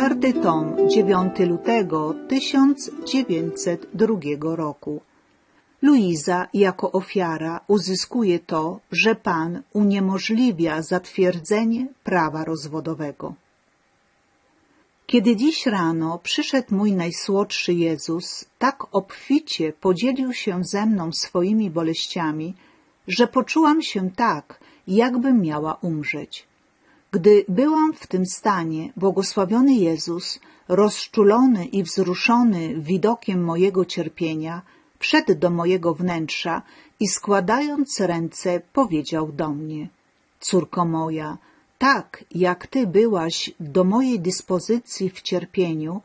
Czwarty tom, 9 lutego 1902 roku. Luiza jako ofiara uzyskuje to, że Pan uniemożliwia zatwierdzenie prawa rozwodowego. Kiedy dziś rano przyszedł mój najsłodszy Jezus, tak obficie podzielił się ze mną swoimi boleściami, że poczułam się tak, jakbym miała umrzeć. Gdy byłam w tym stanie, błogosławiony Jezus, rozczulony i wzruszony widokiem mojego cierpienia, wszedł do mojego wnętrza i składając ręce powiedział do mnie Córko moja, tak jak ty byłaś do mojej dyspozycji w cierpieniu,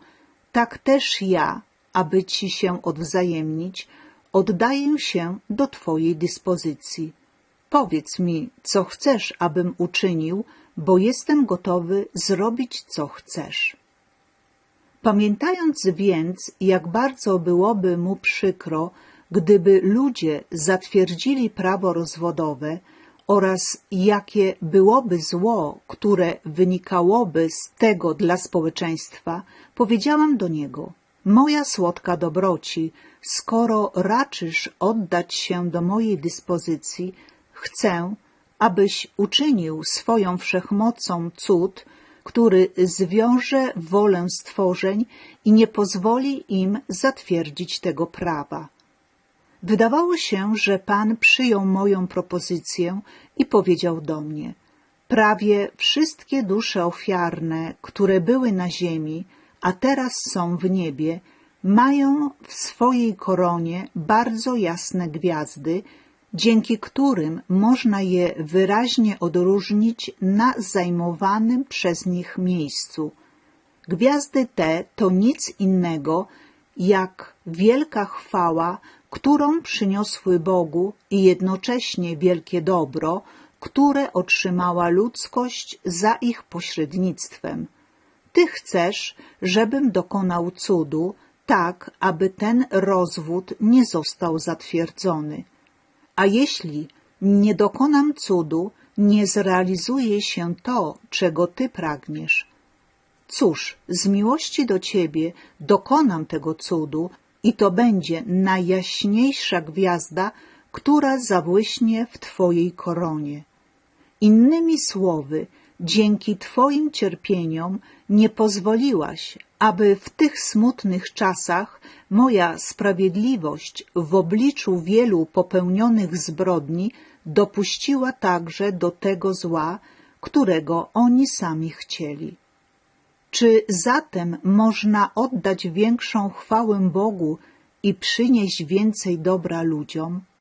tak też ja, aby ci się odwzajemnić, oddaję się do twojej dyspozycji. Powiedz mi, co chcesz, abym uczynił, bo jestem gotowy zrobić, co chcesz. Pamiętając więc, jak bardzo byłoby mu przykro, gdyby ludzie zatwierdzili prawo rozwodowe oraz jakie byłoby zło, które wynikałoby z tego dla społeczeństwa, powiedziałam do niego: Moja słodka dobroci, skoro raczysz oddać się do mojej dyspozycji, chcę, abyś uczynił swoją wszechmocą cud, który zwiąże wolę stworzeń i nie pozwoli im zatwierdzić tego prawa. Wydawało się, że Pan przyjął moją propozycję i powiedział do mnie: Prawie wszystkie dusze ofiarne, które były na ziemi, a teraz są w niebie, mają w swojej koronie bardzo jasne gwiazdy, dzięki którym można je wyraźnie odróżnić na zajmowanym przez nich miejscu. Gwiazdy te to nic innego jak wielka chwała, którą przyniosły Bogu i jednocześnie wielkie dobro, które otrzymała ludzkość za ich pośrednictwem. Ty chcesz, żebym dokonał cudu, tak aby ten rozwód nie został zatwierdzony. A jeśli nie dokonam cudu, nie zrealizuje się to, czego Ty pragniesz. Cóż, z miłości do Ciebie dokonam tego cudu i to będzie najjaśniejsza gwiazda, która zabłyśnie w Twojej koronie. Innymi słowy, dzięki Twoim cierpieniom nie pozwoliłaś, aby w tych smutnych czasach moja sprawiedliwość w obliczu wielu popełnionych zbrodni dopuściła także do tego zła, którego oni sami chcieli. Czy zatem można oddać większą chwałę Bogu i przynieść więcej dobra ludziom?